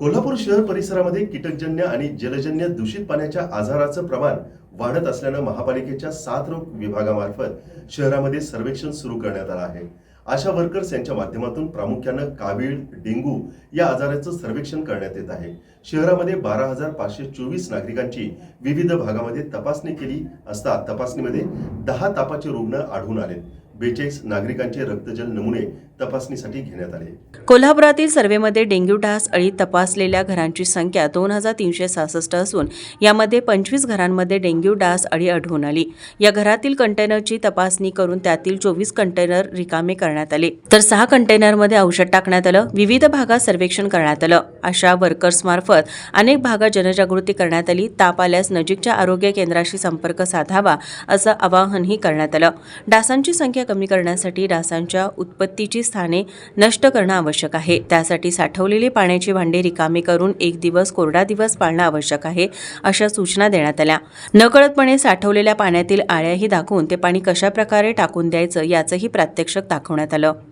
कोल्हापूर शहर परिसरामध्ये कीटकजन्य आणि जलजन्य दूषित पाण्याच्या आजाराचं प्रमाण वाढत असल्यानं महापालिकेच्या सात रोग विभागामार्फत शहरामध्ये सर्वेक्षण सुरू करण्यात आलं आहे. आशा वर्कर्स यांच्या माध्यमातून प्रामुख्यानं कावीळ डेंगू या आजाराचं सर्वेक्षण करण्यात येत आहे. शहरामध्ये बारा हजार पाचशे चोवीस नागरिकांची विविध भागामध्ये तपासणी केली असता तपासणीमध्ये दहा तापाचे रुग्ण आढळून आले. बेचाळीस नागरिकांचे रक्तजल नमुने तपासणीसाठी घेण्यात आले. कोल्हापुरातील सर्व्हेमध्ये डेंग्यू डास अळी तपासलेल्या घरांची संख्या दोन हजार तीनशे सहासष्ट असून यामध्ये पंचवीस घरांमध्ये डेंग्यू डास अळी आढळून आली. या घरातील कंटेनरची तपासणी करून त्यातील चोवीस कंटेनर रिकामे करण्यात आले. तर सहा कंटेनरमध्ये औषध टाकण्यात आलं विविध भागात सर्वेक्षण करण्यात आलं. अशा वर्कर्समार्फत अनेक भागात जनजागृती करण्यात आली. ताप आल्यास नजीकच्या आरोग्य केंद्राशी संपर्क साधावा असं आवाहनही करण्यात आलं. डासांची संख्या कमी करण्यासाठी डासांच्या उत्पत्तीची स्थाने नष्ट करणं आवश्यक आहे. त्यासाठी साठवलेली पाण्याची भांडी रिकामी करून एक दिवस कोरडा दिवस पाळणं आवश्यक आहे अशा सूचना देण्यात आल्या. नकळतपणे साठवलेल्या पाण्यातील आळ्याही दाखवून ते पाणी कशा प्रकारे टाकून द्यायचं याचंही प्रात्यक्षिक दाखवण्यात आलं.